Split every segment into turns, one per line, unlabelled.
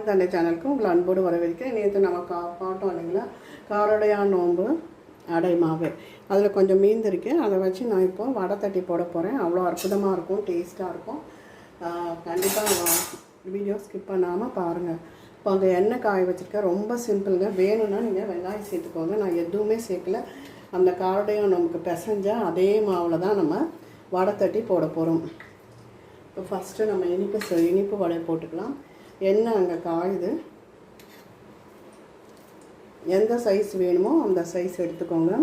தமிழ் தந்தை சேனலுக்கு உங்களை அன்போடு வரவேற்கிறேன். நேற்று நம்ம கா பார்த்தோம் இல்லைங்களா? காரடையா நோம்பு அடை மாவு. அதில் கொஞ்சம் மீந்திருக்கு அதை வச்சு நான் இப்போ வடை தட்டி போட போகிறேன் அவ்வளோ அற்புதமாக இருக்கும் டேஸ்ட்டாக இருக்கும். கண்டிப்பாக வீடியோ ஸ்கிப் பண்ணாமல் பாருங்கள் இப்போ அந்த எண்ணெய் காய வச்சுருக்கேன் ரொம்ப சிம்பிளுங்க. வேணும்னா நீங்கள் வெங்காயம் சேர்த்துக்கோங்க. நான் எதுவுமே சேர்க்கல. அந்த காரடையும் நமக்கு பிசைஞ்சால் அதே மாவில் தான் நம்ம வடை தட்டி போட போகிறோம் இப்போ ஃபஸ்ட்டு நம்ம இனிப்பு இனிப்பு வடை போட்டுக்கலாம். எண்ணெய் அங்கே காயுது. எந்த சைஸ் வேணுமோ அந்த சைஸ் எடுத்துக்கோங்க.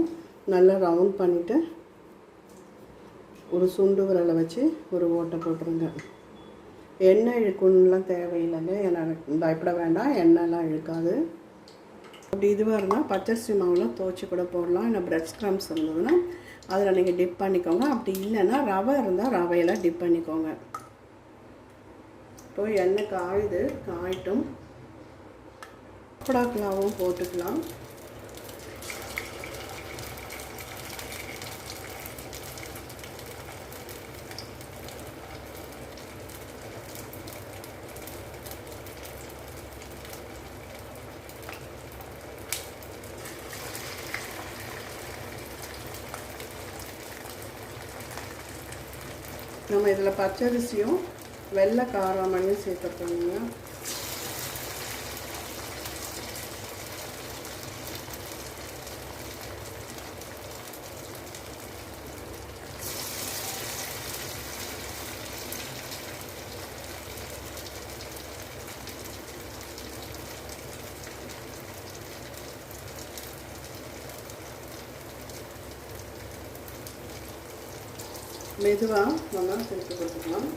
நல்லா ரவுண்ட் பண்ணிவிட்டு ஒரு சுண்டு விரலை வச்சு ஒரு ஓட்டை போட்டுருங்க. எண்ணெய் இழுக்கணும்லாம் தேவையில்லைங்க. எனக்கு பயப்பட வேண்டாம். எண்ணெய்லாம் இழுக்காது. அப்படி இதுவாக இருந்தால் பச்சரிசி மாவுலாம் துவச்சி கூட போடலாம். இல்லை பிரெட் ஸ்க்ரம்ஸ் இருந்ததுன்னா அதில் நீங்கள் டிப் பண்ணிக்கோங்க. அப்படி இல்லைன்னா ரவை இருந்தால் ரவையெல்லாம் டிப் பண்ணிக்கோங்க. இப்போ எண்ணெய் காயுது காயட்டும். குடாக்கலாவும் போட்டுக்கலாம். நம்ம இதில் பச்சரிசியும் வெள்ளை காராமணியும் போனீங்க மெதுவாக நம்ம சேர்த்து கொடுத்துக்கலாம்.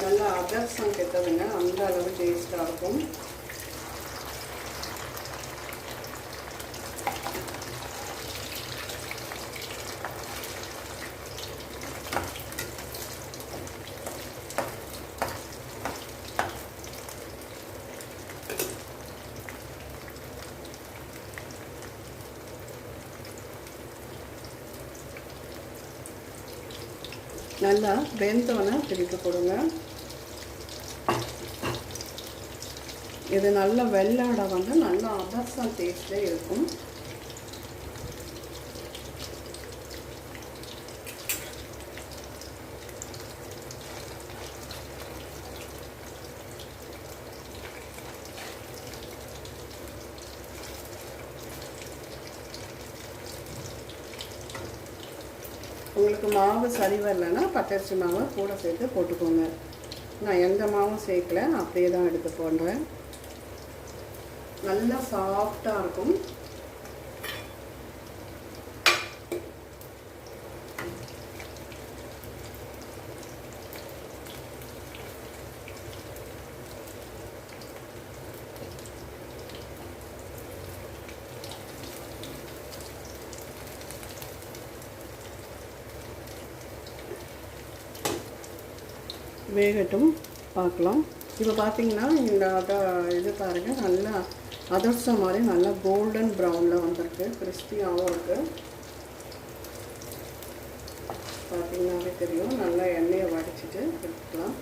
நல்லா அதர்சம் கெட்டதுங்க அந்த அளவு டேஸ்ட்டாக இருக்கும். நல்லா வெந்தோன்னே பிரிக்க கொடுங்க இது நல்ல வெள்ளாடை வந்து நல்லா அதர்சம் டேஸ்ட்லே இருக்கும். உங்களுக்கு மாவு சரி வரலன்னா பச்சரிசி மாவை கூட சேர்த்து போட்டுக்கோங்க. நான் எந்த மாவும் சேர்க்கல அப்படியே தான் எடுத்து போடுறேன். நல்லா சாஃப்டாக இருக்கும். வேகட்டும் பார்க்கலாம். இப்போ பார்த்தீங்கன்னா இந்த அதை இது பாருங்கள் நல்லா அதர்சம் மாதிரி நல்லா கோல்டன் ப்ரௌனில் வந்திருக்கு கிறிஸ்பியாகவும் இருக்குது பார்த்தீங்கன்னாவே தெரியும் நல்லா எண்ணெயை வடிச்சிட்டு எடுத்துக்கலாம்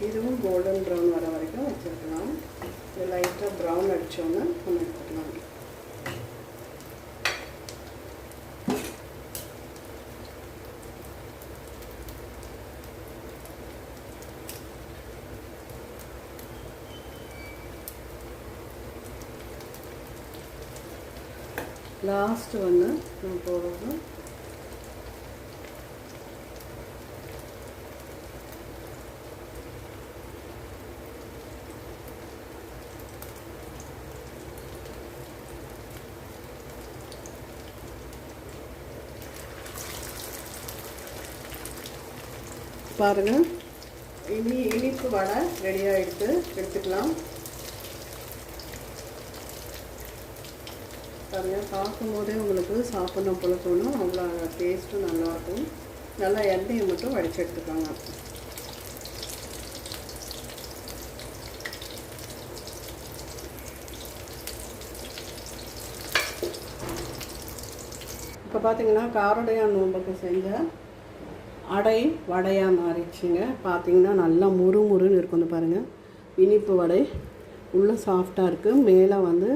இதுவும் கோல்டன் ப்ரௌன் வர வரைக்கும் வச்சுருக்கலாம் இது லைட்டாக ப்ரௌன் அடித்தோன்னே நம்ம எடுத்துக்கலாம் லாஸ்ட் ஒன்று நான் போடுறது பாருங்கள் இனி இனிப்பு வடை ரெடி எடுத்து எடுத்துக்கலாம். பாருங்க பார்க்கும்போதே உங்களுக்கு சாப்பிடணும் போல தோணும். அவ்வளோ டேஸ்ட்டும் நல்லாயிருக்கும் நல்லா எண்ணெயை மட்டும் வடிச்சு எடுத்துக்கோங்க. இப்போ பார்த்தீங்கன்னா காரோடையான் நோம்புக்கு செஞ்ச அடை வடையாக மாறிடுச்சுங்க. பார்த்தீங்கன்னா நல்லா முறுமுறுன்னு இருக்கும் இந்த பாருங்கள் இனிப்பு வடை. உள்ளே சாஃப்டாக இருக்குது மேலே வந்து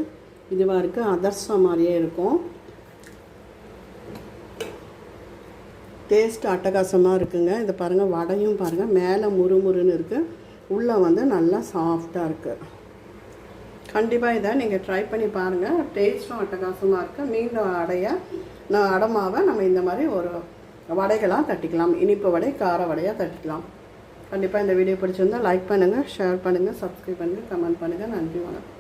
இதுவாக இருக்குது அதர்சம் மாதிரியே இருக்கும். டேஸ்ட் அட்டகாசமாக இருக்குங்க. இது பாருங்கள் வடையும் பாருங்கள் மேலே முறுமுறுன்னு இருக்குது உள்ளே வந்து நல்லா சாஃப்டாக இருக்குது கண்டிப்பாக இதை நீங்கள் ட்ரை பண்ணி பாருங்கள் டேஸ்ட்டும் அட்டகாசமாக இருக்குது மீண்டும் அடைய நான் அடமாவை நம்ம இந்த மாதிரி ஒரு வடைகளாக தட்டிக்கலாம். இனிப்பு வடை கார வடையாக தட்டிக்கலாம். கண்டிப்பாக இந்த வீடியோ பிடிச்சிருந்தா லைக் பண்ணுங்கள் ஷேர் பண்ணுங்கள் சப்ஸ்கிரைப் பண்ணுங்கள் கமெண்ட் பண்ணுங்கள் நன்றி வணக்கம்.